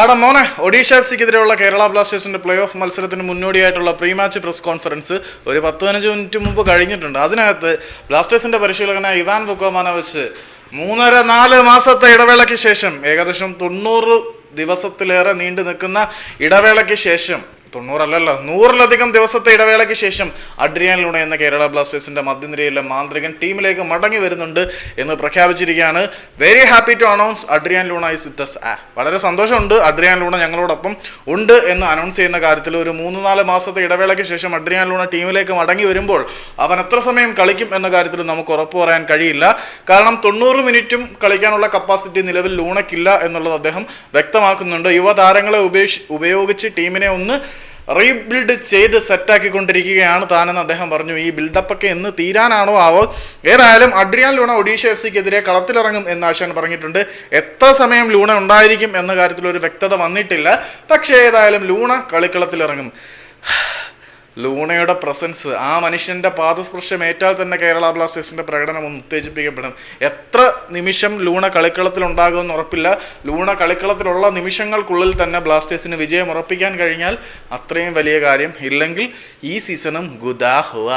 ആടാ മോനെ ഒഡീഷ എഫ് സിക്കെതിരെയുള്ള കേരള ബ്ലാസ്റ്റേഴ്സിന്റെ പ്ലേ ഓഫ് മത്സരത്തിന് മുന്നോടിയായിട്ടുള്ള പ്രീ മാച്ച് പ്രസ് കോൺഫറൻസ് ഒരു പത്ത് പതിനഞ്ച് മിനിറ്റ് മുമ്പ് കഴിഞ്ഞിട്ടുണ്ട്. അതിനകത്ത് ബ്ലാസ്റ്റേഴ്സിന്റെ പരിശീലകനായ ഇവാൻ വുക്കോമാനോവിച്ച് മൂന്നര നാല് മാസത്തെ ഇടവേളയ്ക്ക് ശേഷം ഏകദേശം തൊണ്ണൂറ് ദിവസത്തിലേറെ നീണ്ടു നിൽക്കുന്ന ഇടവേളയ്ക്ക് ശേഷം തൊണ്ണൂറല്ലല്ലോ. നൂറിലധികം ദിവസത്തെ ഇടവേളയ്ക്ക് ശേഷം അഡ്രിയാൻ ലൂണ എന്ന കേരള ബ്ലാസ്റ്റേഴ്സിന്റെ മധ്യനിരയിലെ മാന്ത്രികൻ ടീമിലേക്ക് മടങ്ങി വരുന്നുണ്ട് എന്ന് പ്രഖ്യാപിച്ചിരിക്കുകയാണ്. Very happy to announce Adrian Luna is with us. ആ വളരെ സന്തോഷമുണ്ട്. അഡ്രിയാൻ ലൂണ ഞങ്ങളോടൊപ്പം ഉണ്ട് എന്ന് അനൗൺസ് ചെയ്യുന്ന കാര്യത്തിൽ ഒരു മൂന്ന് നാല് മാസത്തെ ഇടവേളയ്ക്ക് ശേഷം അഡ്രിയാൻ ലൂണ ടീമിലേക്ക് മടങ്ങി വരുമ്പോൾ അവൻ എത്ര സമയം കളിക്കും എന്ന കാര്യത്തിൽ നമുക്ക് ഉറപ്പ് പറയാൻ കഴിയില്ല. കാരണം തൊണ്ണൂറ് മിനിറ്റും കളിക്കാനുള്ള കപ്പാസിറ്റി നിലവിൽ ലൂണയ്ക്കില്ല എന്നുള്ളത് അദ്ദേഹം വ്യക്തമാക്കുന്നുണ്ട്. യുവതാരങ്ങളെ ഉപേക്ഷി ഉപയോഗിച്ച് ടീമിനെ ഒന്ന് റീബിൽഡ് ചെയ്ത് സെറ്റാക്കിക്കൊണ്ടിരിക്കുകയാണ് താനെന്ന് അദ്ദേഹം പറഞ്ഞു. ഈ ബിൽഡപ്പ് ഒക്കെ എന്ന് തീരാനാണോ ആവോ? ഏതായാലും അഡ്രിയാൻ ലൂണ ഒഡീഷ എഫ് സിക്കെതിരെ കളത്തിലിറങ്ങും എന്ന് ആശാൻ പറഞ്ഞിട്ടുണ്ട്. എത്ര സമയം ലൂണ ഉണ്ടായിരിക്കും എന്ന കാര്യത്തിൽ ഒരു വ്യക്തത വന്നിട്ടില്ല. പക്ഷേ ഏതായാലും ലൂണ കളിക്കളത്തിലിറങ്ങും. ലൂണയുടെ പ്രസൻസ് ആ മനുഷ്യന്റെ പാദസ്പർശം ഏറ്റാൽ തന്നെ കേരള ബ്ലാസ്റ്റേഴ്സിന്റെ പ്രകടനം ഒന്ന് ഉത്തേജിപ്പിക്കപ്പെടും. എത്ര നിമിഷം ലൂണ കളിക്കളത്തിൽ ഉണ്ടാകുമെന്ന് ഉറപ്പില്ല. ലൂണ കളിക്കളത്തിലുള്ള നിമിഷങ്ങൾക്കുള്ളിൽ തന്നെ ബ്ലാസ്റ്റേഴ്സിന് വിജയം ഉറപ്പിക്കാൻ കഴിഞ്ഞാൽ അത്രയും വലിയ കാര്യം ഇല്ലെങ്കിൽ ഈ സീസണും ഗുദാ ഹുവ